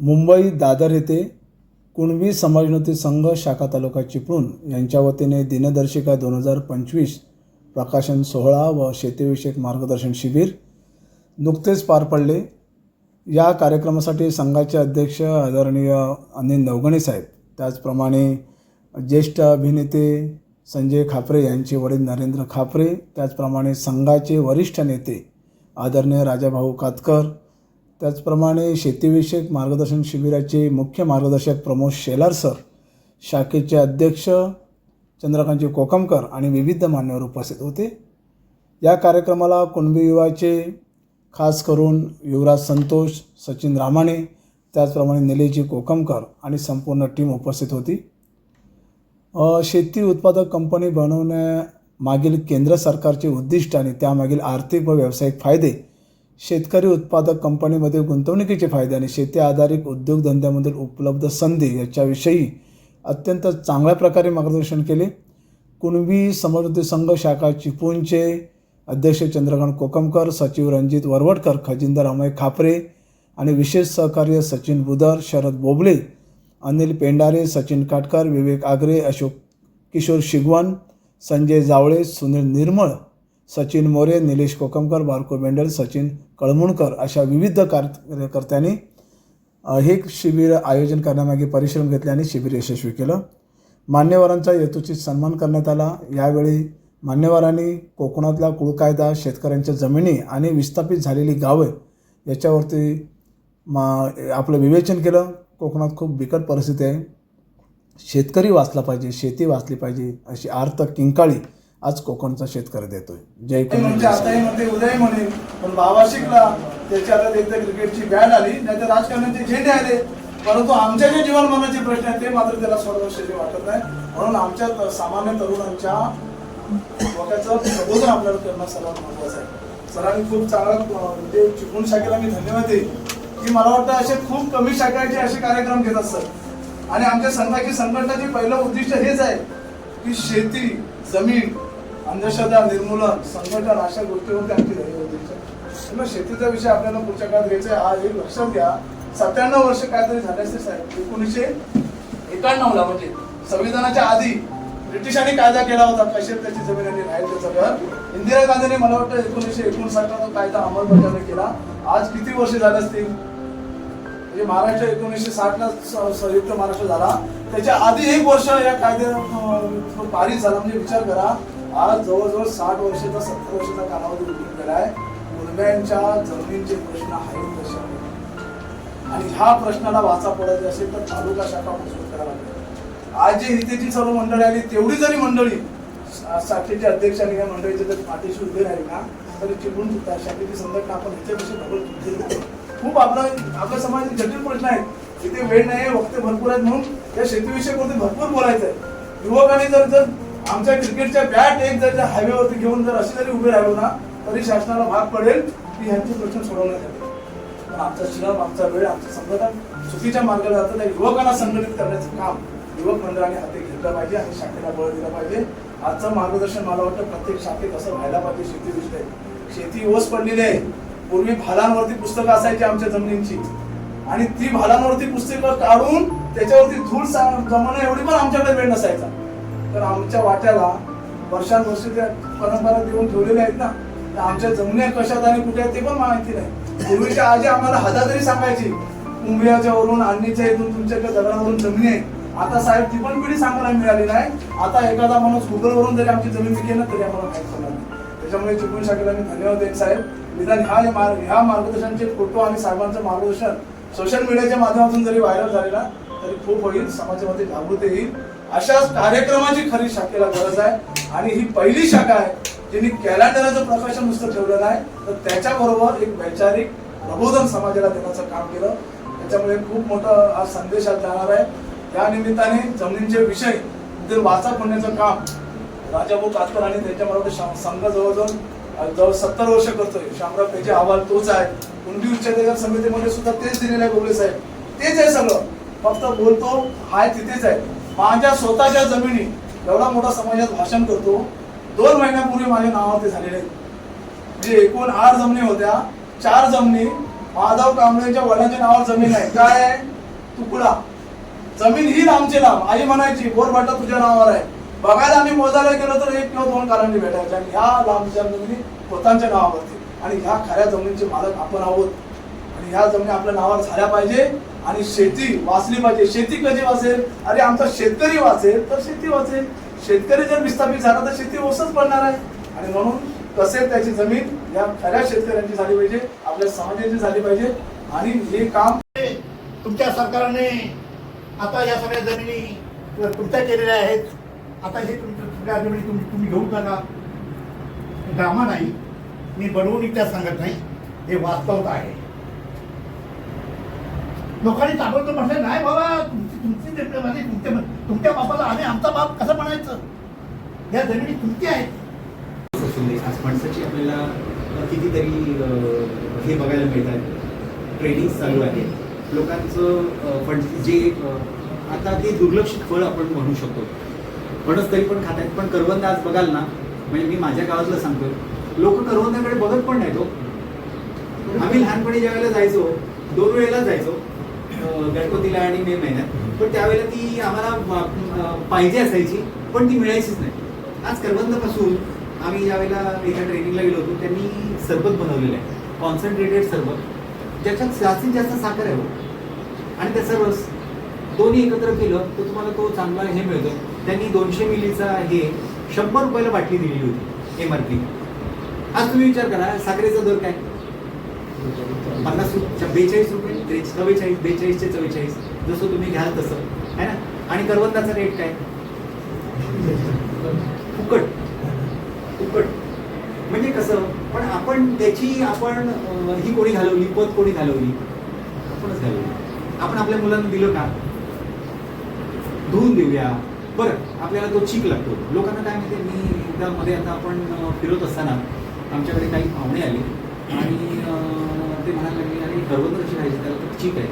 मुंबई दादर येथे कुणबी समाजोन्नती संघ शाखा तालुका चिपळूण यांच्या वतीने दिनदर्शिका दोन हजार पंचवीस प्रकाशन सोहळा व शेतीविषयक मार्गदर्शन शिबिर नुकतेच पार पडले. या कार्यक्रमासाठी संघाचे अध्यक्ष आदरणीय अनिल नवगणे साहेब त्याचप्रमाणे ज्येष्ठ अभिनेते संजय खापरे यांचे वडील नरेंद्र खापरे त्याचप्रमाणे संघाचे वरिष्ठ नेते आदरणीय राजाभाऊ कातकर त्याचप्रमाणे शेतीविषयक मार्गदर्शन शिबिराचे मुख्य मार्गदर्शक प्रमोद शेलार सर शाखेचे अध्यक्ष चंद्रकांतजी कोकमकर आणि विविध मान्यवर उपस्थित होते. या कार्यक्रमाला कुणबी युवाचे खास करून युवराज संतोष सचिन रामाणे त्याचप्रमाणे निलेजी कोकमकर आणि संपूर्ण टीम उपस्थित होती. शेती उत्पादक कंपनी बनवण्यामागील केंद्र सरकारचे उद्दिष्ट आणि त्यामागील आर्थिक व व्यावसायिक फायदे शेतकरी उत्पादक कंपनीमध्ये गुंतवणुकीचे फायदे आणि शेती आधारित उद्योगधंद्यामधील उपलब्ध संधी याच्याविषयी अत्यंत चांगल्या प्रकारे मार्गदर्शन केले. कुणबी समृद्धी संघ शाखा चिपळूणचे अध्यक्ष चंद्रकांत कोकमकर सचिव रणजित वरवटकर खजिनदार अमय खापरे आणि विशेष सहकार्य सचिन बुदर शरद बोबले अनिल पेंडारे सचिन काटकर विवेक आगरे अशोक किशोर शिगवण संजय जावळे सुनील निर्मळ सचिन मोरे निलेश कोकमकर बारको बेंडल सचिन कळमुणकर अशा विविध कार्यकर्त्यांनी हे शिबिर आयोजन करण्यामागे परिश्रम घेतले आणि शिबिर यशस्वी केलं. मान्यवरांचा यथोचित सन्मान करण्यात आला. यावेळी मान्यवरांनी कोकणातला कुळ कायदा शेतकऱ्यांच्या जमिनी आणि विस्थापित झालेली गावं याच्यावरती मा आपलं विवेचन केलं. कोकणात खूप बिकट परिस्थिती आहे. शेतकरी वाचला पाहिजे शेती वाचली पाहिजे अशी आर्त किंकाळी आज कोकणचा शेतकरी देतोय. जय म्हणजे आताही म्हणते उदय म्हणे पण बाबा शिकला त्याच्या हातात एकदा क्रिकेटची बॅट आली नाही तर राजकारणाचे झेंडे आले. परंतु आमच्या जे जीवन मनाचे प्रश्न आहेत ते मात्र त्याला सोडवण्याचे वाटत नाही. म्हणून आमच्या सामान्य तरुणांच्या डोक्याचं प्रबोधन आपल्याला करणं सर्वात महत्वाचं आहे. सरांनी खूप चांगला म्हणजे चिपळूण शाखेला मी धन्यवाद देईन. की मला वाटतं असे खूप कमी शाखेचे असे कार्यक्रम घेत असतात आणि आमच्या संघाची संघटनाचे पहिलं उद्दिष्ट हेच आहे की शेती जमीन अंधश्रद्धा निर्मूलन संघटन अशा गोष्टीवरती आमची ध्येय होती त्यामुळे शेतीचा विषय आपल्याला पुढच्या काळात घ्यायचा आहे. आज एक लक्षात घ्या. सत्त्याण्णव वर्ष काहीतरी झाले असते साहेब. एकोणीसशे एकाण्णवला म्हणजे संविधानाच्या आधी ब्रिटिशांनी कायदा केला होता. कशेर त्याची जमीन आणि राहील त्याचं घर. इंदिरा गांधीने मला वाटतं एकोणीसशे एकोणसाठला तो कायदा अंमलबजावणी केला. आज किती वर्ष झाले असतील? म्हणजे महाराष्ट्र एकोणीसशे साठ ला संयुक्त महाराष्ट्र झाला. त्याच्या आधी एक वर्ष या कायद्या पारित झाला. म्हणजे विचार करा. आज जवळजवळ साठ वर्षाचा सत्तर वर्षाचा कालावधी उठून गेलाय मुलग्यांच्या जमिनींचे प्रश्न आहेत कशा आणि ह्या प्रश्नाला वाचा पडायचे असेल तर तालुका शाखा मजबूत करायला लागेल. आज जी हितेची सर्व मंडळी आली तेवढी जरी मंडळी सा- शाखेचे अध्यक्ष आणि या मंडळीचे जर पाठीशी उभे राहील ना तरी चिपळून सुद्धा शाखेची संघटना आपण ह्याच्यापेक्षा डबल केली खूप आपला आपल्या समाजाचे जटिल प्रश्न आहेत. इथे वेळ नाही वक्ते भरपूर आहेत म्हणून या शेतीविषयी भरपूर बोलायचं आहे युवकांनी जर जर आमच्या क्रिकेटच्या बॅट एक जर त्या हायवेवरती घेऊन जर असे जरी उभे राहिलो ना तरी शासनाला भाग पडेल की ह्यांचे प्रश्न सोडवण्यात पण आमचा श्रम आमचा वेळ आमचं संघटन चुकीच्या मार्गाला जातं त्या युवकांना संघटित करण्याचं काम युवक मंडळाने हाती घेतलं पाहिजे आणि शाखेला बळ दिलं पाहिजे. आजचं मार्गदर्शन मला वाटतं प्रत्येक शाखेत असं व्हायला पाहिजे शेती विषय शेती ओस पडलेली आहे. पूर्वी भालांवरती पुस्तकं असायची आमच्या जमिनींची. आणि ती भालांवरती पुस्तकं काढून त्याच्यावरती धूळ जमणं एवढी पण आमच्याकडे वेळ नसायचा. तर आमच्या वाट्याला वर्षानुवर्ष त्या परंपरा देऊन ठेवलेल्या आहेत ना तर आमच्या जमिनी कशात आणि कुठे आहेत ते पण माहिती नाही. पूर्वीच्या आजी आम्हाला हदा तरी सांगायची मुंबईच्या वरून आणणीच्या इथून तुमच्याकडे दगडावरून जमिनी आहे. आता साहेब ती पण पिढी सांगायला मिळाली नाही. आता एखादा माणूस गुगलवरून जरी आमची जमीन विकेल ना तरी आम्हाला माहीत पडणार नाही. त्याच्यामुळे चिपळूण शाखेला मी धन्यवाद देईन साहेब. निदान ह्या मार्ग ह्या मार्गदर्शनचे फोटो आणि साहेबांचं मार्गदर्शन सोशल मीडियाच्या माध्यमातून जरी व्हायरल झालेला तरी खूप होईल. समाजामध्ये जागृती येईल. अशाच कार्यक्रमाची खरी शाखेला गरज आहे. आणि ही पहिली शाखा आहे ज्यांनी कॅलेंडरचं प्रकाशन नुसतं ठेवलं नाही तर त्याच्याबरोबर एक वैचारिक प्रबोधन समाजाला देण्याचं काम केलं. त्याच्यामुळे खूप मोठं हा संदेशात जाणार आहे. त्या निमित्ताने जमिनींचे विषय जर वाचा फोडण्याचं काम राजाभाऊ कातकर आणि त्यांच्याबरोबर संघ जवळजवळ जवळ सत्तर वर्ष करतोय. शामराव पेजे अहवाल तोच आहे. कुणबी उच्चाधिकार समितीमध्ये सुद्धा तेच दिलेलं आहे गोगले साहेब. तेच आहे सगळं. फक्त बोलतो हाय तिथेच आहे. माझ्या स्वतःच्या जमिनी एवढा मोठा समाजात भाषण करतो दोन महिन्यापूर्वी माझ्या नावावरती झालेले आहेत. म्हणजे एकूण आठ जमिनी होत्या. चार जमिनी माधव कांबळेच्या वडिलांच्या नावावर जमीन आहे. काय आहे? तुकडा. जमीन ही लांबची लांब आई म्हणायची बोरभाटा तुझ्या नावावर आहे. बघायला आम्ही मोजायला गेलो तर एक किंवा दोन कारांनी भेटायच्या. आणि ह्या लांबच्या जमिनी स्वतःच्या नावावरती. आणि ह्या खऱ्या जमिनीचे मालक आपण आहोत. ह्या जमिनी आपल्या नावावर झाल्या पाहिजे. आणि शेती वाचली पाहिजे. शेती कधी वाचेल? अरे आमचा शेतकरी वाचेल तर शेती वाचेल. शेतकरी जर विस्थापित झाला तर शेती ओसच पडणार आहे. आणि म्हणून कसे त्याची जमीन या खऱ्या शेतकऱ्यांची झाली पाहिजे आपल्या समाजाची झाली पाहिजे. आणि हे काम तुमच्या सरकारने आता या सगळ्या जमिनी तुमच्या केलेल्या आहेत. आता हे तुमच्या जमिनी तुम्ही तुम्ही घेऊन टाका ड्रामा नाही. मी बनवून इतिहास सांगत नाही. हे वास्तवता आहे. लोकांनी ताबडतोब म्हटलं नाही बाबा तुमची तुमची जमीन तुमच्या तुमच्या बापाला आम्ही आमचा बाप कसं म्हणायचं? या जमिनी तुमची आहेत. आज माणसाची आपल्याला कितीतरी हे बघायला मिळतात. ट्रेनिंग चालू आहे. लोकांचं पण जे आता ते दुर्लक्षित फळ आपण म्हणू शकतो. फणस तरी पण खात आहेत पण करवंद आज बघाल ना म्हणजे मी माझ्या गावातलं सांगतो लोक करवंदाकडे बघत पण नाही तो हो. आम्ही लहानपणी ज्या वेळेला जायचो दोन वेळेला जायचो. गणपतीला आणि मे महिन्यात. पण त्यावेळेला ती आम्हाला पाहिजे असायची पण ती मिळायचीच नाही. आज करबंदपासून आम्ही ज्यावेळेला एका ट्रेनिंगला गेलो होतो त्यांनी सरबत बनवलेलं आहे. कॉन्सन्ट्रेटेड सरबत. ज्याच्यात जास्तीत जास्त साखर आहे हो. आणि त्याचा रस. दोन्ही एकत्र केलं तर तुम्हाला तो चांगला हे मिळतो. त्यांनी दोनशे मिलीचा हे शंभर रुपयाला बाटली दिलेली होती एम आर पी आज तुम्ही विचार करा साखरेचा दर काय? पन्नास रुपये बेचाळीस रुपये त्रे- चव्वेचाळीस बेचाळीसचे चव्वेचाळीस जसं तुम्ही घ्याल तसं. है ना? आणि करवंदाचा रेट काय? फुकट. फुकट. म्हणजे कसं? पण आपण त्याची आपण ही कोणी घालवली पत कोणी घालवली? आपणच घालवली. आपण आपल्या मुलांना दिलं का? धुवून देऊया. बरं आपल्याला तो चीक लागतो. लोकांना काय माहिती मी एकदा मध्ये आता आपण फिरत असताना आमच्याकडे काही पाहुणे आले. आणि ते म्हणायला लागले अरे करवंद कशी खायची त्याला तर चीक आहे.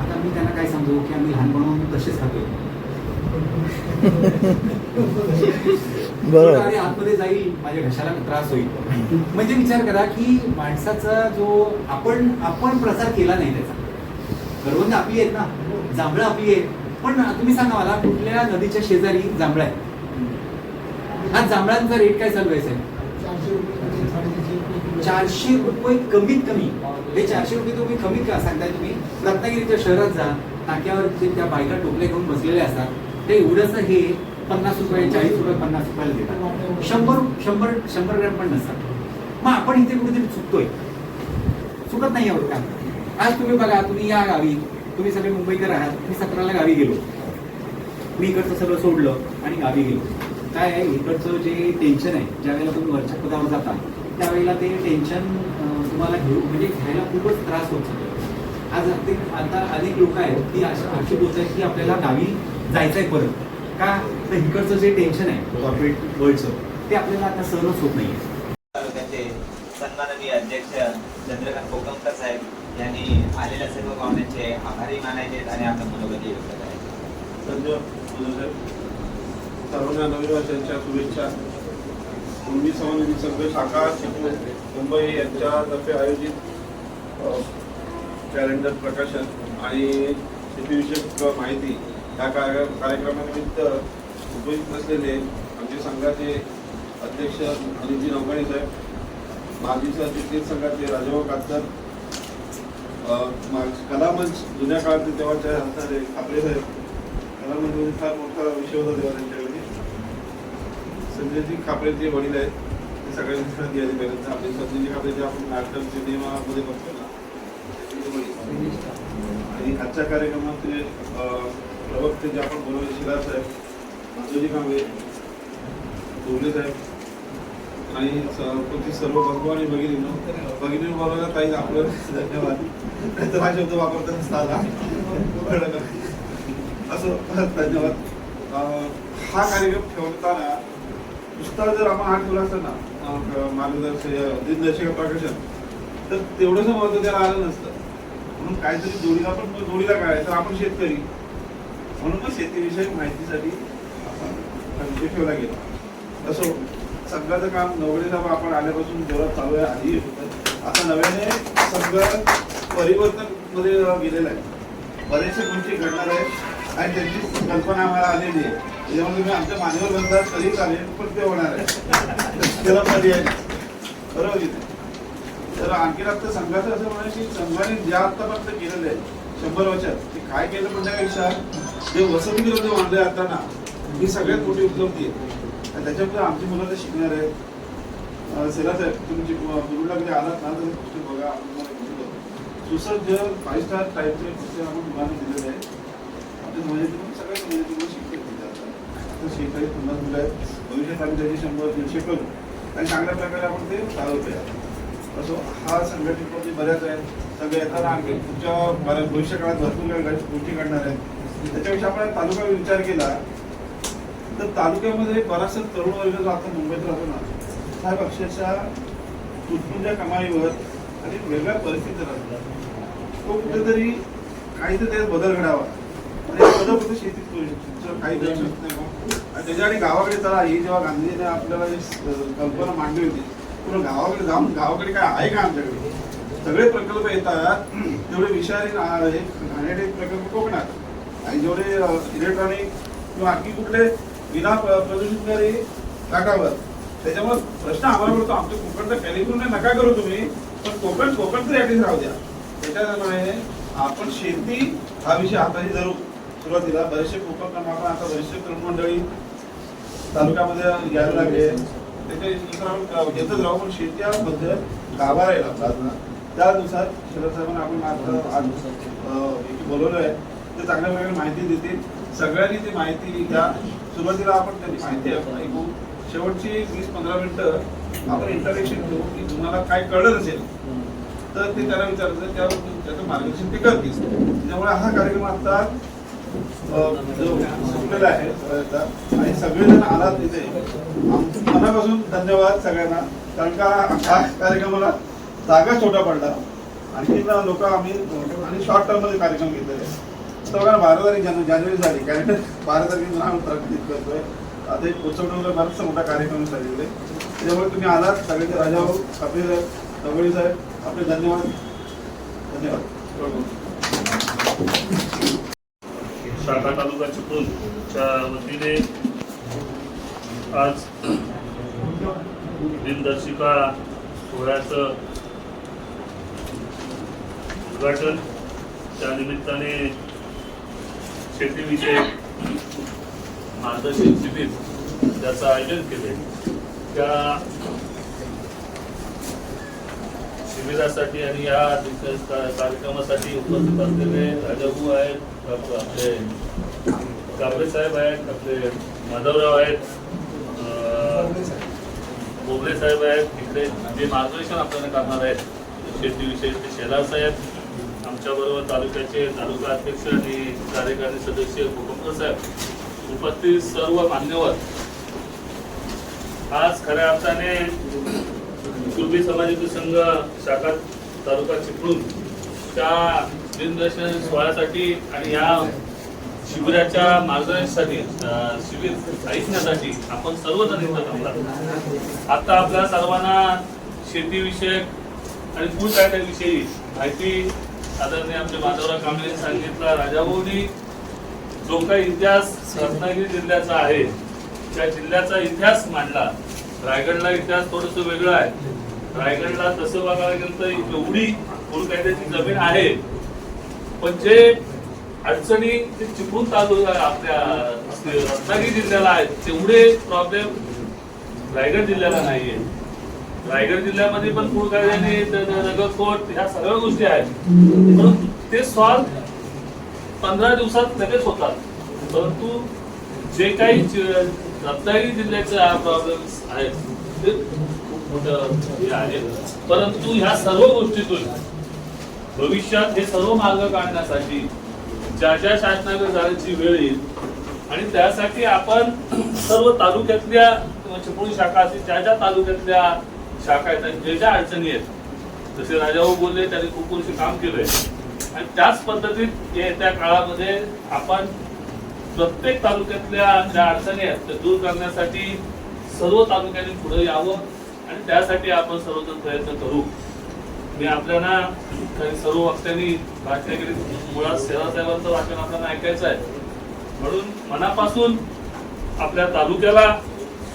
आता मी त्यांना काय सांगतो की आम्ही लहानपणापासून तसेच खातो बरोबर. आणि आतमध्ये जाईल माझ्या घशाला त्रास होईल. म्हणजे विचार करा की माणसाचा जो आपण आपण प्रसार केला नाही त्याचा. करवंद आपली आहेत ना जांभळं आपली आहे पण तुम्ही सांगा मला कुठल्या नदीच्या शेजारी जांभळं आहे? हा जांभळांचा रेट काय चालू आहे साहेब? चारशे रुपये कमीत कमी. हे चारशे रुपये तुम्ही कमीत का सांगताय तुम्ही. रत्नागिरीच्या शहरात जा नाक्यावर जे त्या बायका टोपले घेऊन बसलेले असतात ते एवढंच हे पन्नास रुपये चाळीस रुपये पन्नास रुपयाला देतात. शंभर शंभर शंभर ग्रॅम पण नसतात. मग आपण इथे कुठेतरी चुकतोय. चुकत नाही आहोत का? आज तुम्ही बघा तुम्ही या गावी तुम्ही सगळे मुंबईकर आहात मी सतराला गावी गेलो. मी इकडचं सगळं सोडलं आणि गावी गेलो. काय आहे? इकडचं जे टेन्शन आहे ज्या वेळेला तुम्ही वरच्या पदावर जाता त्यावेळेला ते टेन्शन तुम्हाला घेऊ म्हणजे घ्यायला खूपच त्रास होत आज ते आता अनेक लोक आहेत की अशा अशी गोष्ट आहे की आपल्याला गावी जायचं आहे परत. का? तर इकडचं जे टेन्शन आहे कॉर्पोरेट वर्ल्डचं ते आपल्याला आता सहनच होत नाही तालुक्याचे सन्माननीय अध्यक्ष चंद्रकांत कोकमकर साहेब यांनी आलेल्या सर्व पाहुण्यांचे आभारी मानायचे आणि आपलं मनोगती व्यक्त करायचे. सर्वांना नवीन शुभेच्छा. हिंदी समाजनिधी संघ शाखा चिपळूण मुंबई यांच्यातर्फे आयोजित कॅलेंडर प्रकाशन आणि शेतीविषयक माहिती या कार्य कार्यक्रमानिमित्त उपस्थित असलेले आमचे संघाचे अध्यक्ष अनिलजी नौकाणी साहेब माजी सरचिटणीस संघाचे राजाभाऊ कातकर कलामंच जुन्या काळातले तेव्हाच्या हाताने खापरे साहेब कलामंच म्हणजे फार मोठा विषय होता तेव्हा त्यांच्याकडे. संजयजी खापरेचे वडील आहेत ते सगळ्यात द्यायला पाहिजे आपले संजयजी खापरे जे आपण नाटक सिनेमामध्ये बघतो ना आणि आजच्या कार्यक्रमाचे ते प्रवक्ते जे आपण बोलवले शिला साहेब माधवजी कांबळे बोगले साहेब आणि कोणती सर्व बघू आणि भगिनी भगिनी बघायला काही आपलं धन्यवाद. नाहीतर हा शब्द वापरताना नसता असं धन्यवाद. हा कार्यक्रम ठेवताना नुसता जर आपण हा ठेवला असता ना मार्गदर्शक प्रकाशन तर तेवढंसं महत्त्व त्याला आलं नसतं. म्हणून काहीतरी जोडीला पण जोडीला काय तर आपण शेतकरी. म्हणून मग शेतीविषयक माहितीसाठी आपण विषय ठेवला गेला. असो सगळ्याचं काम नवडे आपण आल्यापासून जोरात चालू आहे आधी होतं. आता नव्याने सगळं परिवर्तनमध्ये गेलेलं आहे. बरेचसे गोष्टी घडणार आहेत. आणि त्यांची कल्पना आम्हाला आलेली आहे. त्याच्यामुळे तुम्ही आमच्या मान्यवर बंधात कधी चालेल पण ते होणार आहे. त्याला पर्याय बरोबर तर आणखी आता संघाचं असं म्हणा की संघाने ज्या आतापर्यंत केलेलं आहे शंभर वर्षात ते काय केलं म्हणण्यापेक्षा जे वसतिगृह जे बांधले आता ना ही सगळ्यात मोठी उपलब्धी आहे. आणि त्याच्यामुळे आमची मुलं ते शिकणार आहेत. अं, सेला साहेब तुम्ही गुरुला कधी आलात ना तर बघा सुसज्ज फाईव्ह स्टार टाईपचे पुस्तक आपण मुलांना दिलेले आहे. आपल्या म्हणजे सगळ्या म्हणजे शिकते. तिथे तर शेतकरी पुन्हा मुलं आहेत भविष्यात आम्ही त्याची शंभर दीडशे करू. आणि चांगल्या प्रकारे आपण ते चालवतोय. असो हा संघटनेमध्ये बऱ्याच आहेत. सगळे येताना आणखी पुढच्या बऱ्याच भविष्यकाळात भरपूर काही गोष्टी घडणार आहेत. त्याच्याविषयी आपण तालुका विचार केला तर तालुक्यामध्ये बराचसा तरुण वर्ग जो आता मुंबईत राहतो ना साहेब अक्षरशः तुटपुंच्या कमाईवर आणि वेगळ्या परिस्थितीत राहतो. तो कुठेतरी काहीतरी त्यात बदल घडावा. शेतीत करू शकतो. दुसरं काही करू शकत नाही? आणि त्याच्यासाठी गावाकडे चला ही जेव्हा गांधीजीने आपल्याला कल्पना मांडली होती पूर्ण गावाकडे जाऊन गावाकडे काय आहे का आमच्याकडे? सगळे प्रकल्प येतात. जेवढे विषारी घाणेरडे प्रकल्प कोकणात. आणि जेवढे इलेक्ट्रॉनिक किंवा आणखी कुठले विना प्र- प्रदूषितकारी काठावर त्याच्यामुळे प्रश्न आम्हाला पडतो. आमच्या कोकणचा कॅलिफोर्निया नका करू तुम्ही पण कोकण कोकण तरी ऍटलीस्ट राहू द्या. त्याच्यामुळे आपण शेती हा विषय हाताशी धरू. सुरुवातीला बरेचसे कोकण आपण आता बरेचसे तरुण मंडळी तालुक्यामध्ये यायला लागले. त्याच्या आपण घेतच राहू पण शेतीबद्दल गाभार आहे गाभा राहिला बाजूला त्यानुसार शरद साहेबांना आपण आता आज अं, एक बोलवलं आहे. ते चांगल्या प्रकारे माहिती देतील. सगळ्यांनी ती माहिती घ्या. सुरुवातीला आपण त्यांची माहिती आपण ऐकू. शेवटची वीस पंधरा मिनिटं आपण इंटरॅक्शन घेऊ की तुम्हाला काय कळलं नसेल तर ते त्याला विचारायचं त्यावर त्याचं मार्गदर्शन ते करतील. त्यामुळे हा कार्यक्रम आता जो सुटलेला आहे आणि सगळेजण आलात तिथे मनापासून धन्यवाद सगळ्यांना. कारण का हा कार्यक्रमाला जागा छोटा पडला. आणखी लोक आम्ही आणि शॉर्ट टर्ममध्ये कार्यक्रम घेतलेले सगळ्यांना बारा तारीख जाने- जानेवारी झाली. कारण बारा तारखेला आम्ही प्रकटित करतोय. आता एक उत्सव बराचसा मोठा कार्यक्रम झालेला आहे. त्याच्यामुळे तुम्ही आलात. सगळ्यांचे राजाभाऊ कपिल साहेब दगडी साहेब आपले धन्यवाद. धन्यवाद. शाखा तालुका चिपळूणच्या वतीने आज दिनदर्शिका सोहळ्याचं उद्घाटन. त्यानिमित्ताने शेतीविषयक मार्गदर्शन शिबिर त्याचं आयोजन केले त्या शिबिरासाठी आणि या कार्यक्रमासाठी उपस्थित असलेले राजाभाऊ आहेत आपले कांबळे साहेब आहेत आपले माधवराव आहेत अं, बोबडे साहेब आहेत तिकडे जे मार्गदर्शन आपल्याला करणार आहेत शेतीविषयी ते शेलार साहेब आमच्याबरोबर तालुक्याचे तालुका अध्यक्ष आणि कार्यकारी सदस्य भूकंप साहेब उपस्थित सर्व मान्यवर. आज खऱ्या अर्थाने कुर्बी समाजाचे संघ शाखा तालुका चिपळूण त्या दिनदर्शन सोहळ्यासाठी आणि या शिबिराच्या मार्गदर्शनासाठी शिबिर ऐकण्यासाठी आपण सर्वजण इथं आता आपल्या सर्वांना शेतीविषयक आणि फूल विषयी माहिती आदरणीय आमच्या माधवराव कांबळे यांनी सांगितलं. राजाभाऊनी जो काही इतिहास रत्नागिरी जिल्ह्याचा आहे त्या जिल्ह्याचा इतिहास मांडला. रायगडला इतिहास थोडस वेगळा आहे. रायगडला तसं बघायला गेलं तर एवढी फुल कायद्याची जमीन आहे पण जे अडचणी ते चिपळूण तालुका आपल्या रत्नागिरी जिल्ह्याला आहेत तेवढे प्रॉब्लेम रायगड जिल्ह्याला नाहीये. रायगड जिल्ह्यामध्ये पण फूड कायद्याने नगरकोट ह्या सगळ्या गोष्टी आहेत. परंतु ते सॉल्व पंधरा दिवसात लगेच होतात. परंतु जे काही रत्नागिरी जिल्ह्याचे प्रॉब्लेम्स आहेत ते खूप मोठं हे आहे. परंतु ह्या सर्व गोष्टीतून भविष्यात हे सर्व मार्ग काढण्यासाठी ज्या ज्या शासनाकडे जाण्याची वेळ येईल आणि त्यासाठी आपण सर्व तालुक्यातल्या चिपळूण शाखा असतील ज्या ज्या तालुक्यातल्या शाखा आहेत ज्या ज्या अडचणी आहेत जसे राजाभाऊ बोलले त्यांनी खूप वर्ष काम केलंय. आणि त्याच पद्धतीत येत्या काळामध्ये आपण प्रत्येक तालुक्यातल्या ज्या अडचणी आहेत त्या दूर करण्यासाठी सर्व तालुक्यांनी पुढे यावं आणि त्यासाठी आपण सर्वजण प्रयत्न करू. मी आपल्याला काही सर्व वक्त्यांनी भाषण केली. मुळात सेवा साहेबांचं वाचन आपल्याला ऐकायचं आहे. म्हणून मनापासून आपल्या तालुक्याला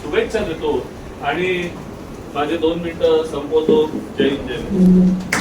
शुभेच्छा देतो आणि माझे दोन मिनिटं संपवतो. जय हिंद जय